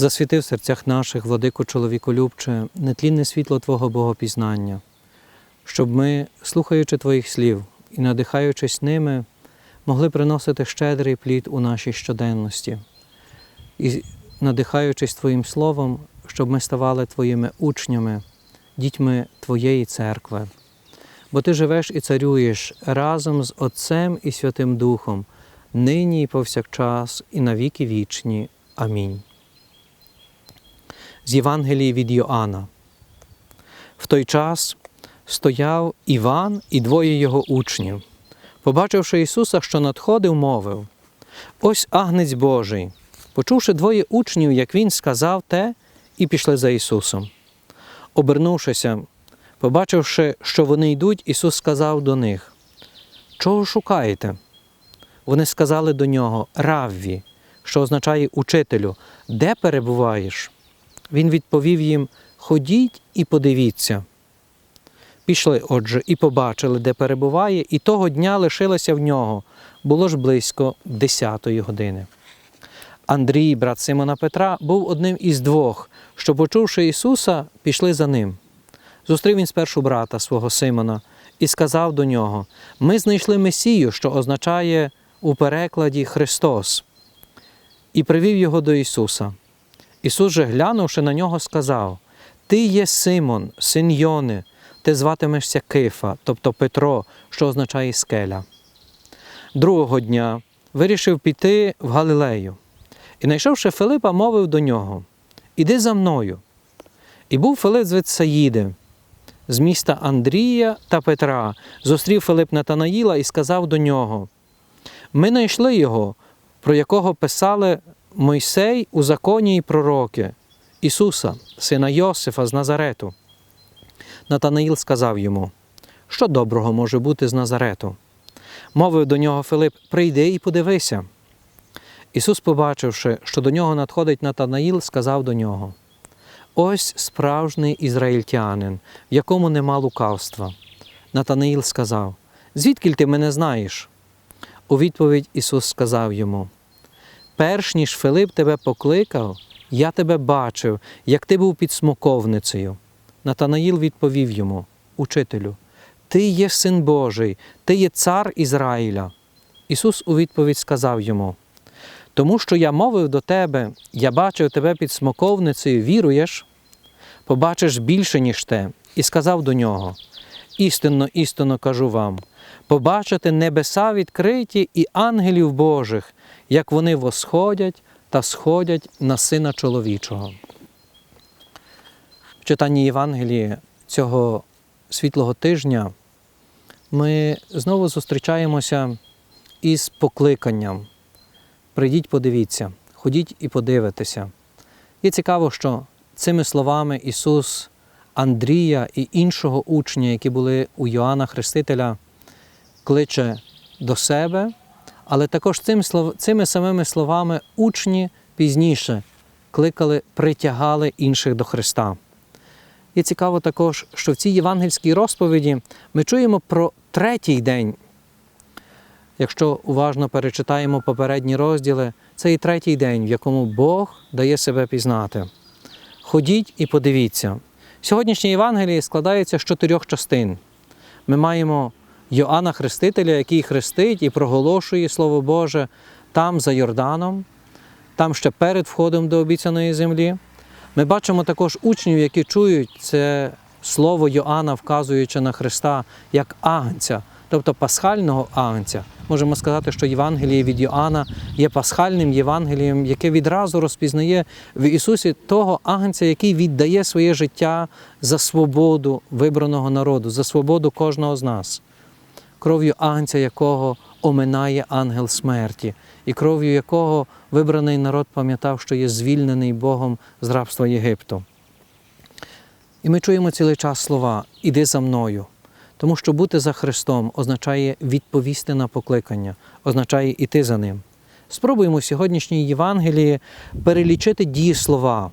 Засвіти в серцях наших, владико чоловіколюбче, нетлінне світло Твого Богопізнання, щоб ми, слухаючи Твоїх слів і надихаючись ними, могли приносити щедрий плід у нашій щоденності. І надихаючись Твоїм Словом, щоб ми ставали Твоїми учнями, дітьми Твоєї церкви. Бо Ти живеш і царюєш разом з Отцем і Святим Духом, нині і повсякчас, і навіки вічні. Амінь. З Євангелії від Йоанна. В той час стояв Іван і двоє його учнів. Побачивши Ісуса, що надходив, мовив: Ось агнець Божий. Почувши двоє учнів, як Він сказав те, і пішли за Ісусом. Обернувшися, побачивши, що вони йдуть, Ісус сказав до них: Чого шукаєте? Вони сказали до нього Равві, що означає учителю, де перебуваєш? Він відповів їм: Ходіть і подивіться. Пішли, отже, і побачили, де перебуває, і того дня лишилися в нього. Було ж близько десятої години. Андрій, брат Симона Петра, був одним із двох, що, почувши Ісуса, пішли за ним. Зустрів він спершу брата свого Симона і сказав до нього: Ми знайшли Месію, що означає у перекладі Христос, і привів його до Ісуса. Ісус же, глянувши на нього, сказав: Ти є Симон, син Йони, ти зватимешся Кифа, тобто Петро, що означає скеля. Другого дня вирішив піти в Галилею. І, знайшовши Филипа, мовив до нього: Іди за мною. І був Филип з Витсаїди, з міста Андрія та Петра. Зустрів Филип Натанаїла і сказав до нього: Ми знайшли його, про якого писали Мойсей у законі і пророки, Ісуса, сина Йосифа з Назарету. Натанаїл сказав йому, що доброго може бути з Назарету. Мовив до нього Филип: Прийди і подивися. Ісус, побачивши, що до нього надходить Натанаїл, сказав до нього: Ось справжній ізраїльтянин, в якому нема лукавства. Натанаїл сказав: Звідки ти мене знаєш? У відповідь Ісус сказав йому: Перш ніж Филип тебе покликав, я тебе бачив, як ти був під смоковницею. Натанаїл відповів йому: Учителю, ти є син Божий, ти є цар Ізраїля. Ісус у відповідь сказав йому: Тому що я мовив до тебе, я бачив тебе під смоковницею, віруєш, побачиш більше, ніж те, і сказав до нього: Істинно, істинно кажу вам: побачите небеса відкриті і ангелів Божих, як вони восходять та сходять на Сина чоловічого. В читанні Євангелії цього світлого тижня ми знову зустрічаємося із покликанням. Прийдіть, подивіться, ходіть і подивитеся. І цікаво, що цими словами Ісус Андрія і іншого учня, які були у Йоанна Хрестителя, кличе до себе, але також цим, цими самими словами учні пізніше кликали, притягали інших до Христа. І цікаво також, що в цій євангельській розповіді ми чуємо про третій день. Якщо уважно перечитаємо попередні розділи, це і третій день, в якому Бог дає себе пізнати. Ходіть і подивіться. Сьогоднішнє Євангеліє складається з чотирьох частин. Ми маємо Йоанна Хрестителя, який хрестить і проголошує Слово Боже там за Йорданом, там ще перед входом до обіцяної землі. Ми бачимо також учнів, які чують це слово Йоанна, вказуючи на Христа як агнця, тобто пасхального агнця. Можемо сказати, що Євангеліє від Йоанна є пасхальним Євангелієм, яке відразу розпізнає в Ісусі того агнця, який віддає своє життя за свободу вибраного народу, за свободу кожного з нас, кров'ю агнця, якого оминає ангел смерті, і кров'ю якого вибраний народ пам'ятав, що є звільнений Богом з рабства Єгипту. І ми чуємо цілий час слова Іди за мною. Тому що бути за Христом означає відповісти на покликання, означає іти за Ним. Спробуємо в сьогоднішній Євангелії перелічити дієслова,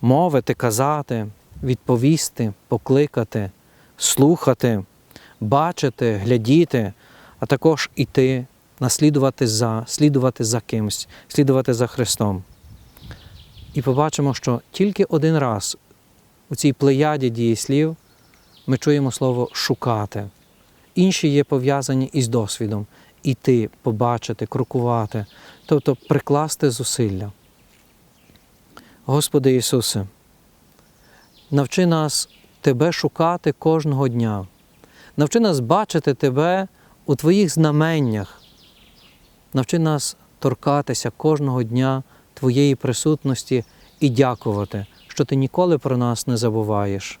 мовити, казати, відповісти, покликати, слухати, бачити, глядіти, а також іти, наслідувати за, слідувати за кимсь, слідувати за Христом. І побачимо, що тільки один раз у цій плеяді дієслів ми чуємо слово шукати. Інші є пов'язані із досвідом іти, побачити, крокувати, тобто прикласти зусилля. Господи Ісусе, навчи нас Тебе шукати кожного дня. Навчи нас бачити Тебе у Твоїх знаменнях. Навчи нас торкатися кожного дня Твоєї присутності і дякувати, що Ти ніколи про нас не забуваєш.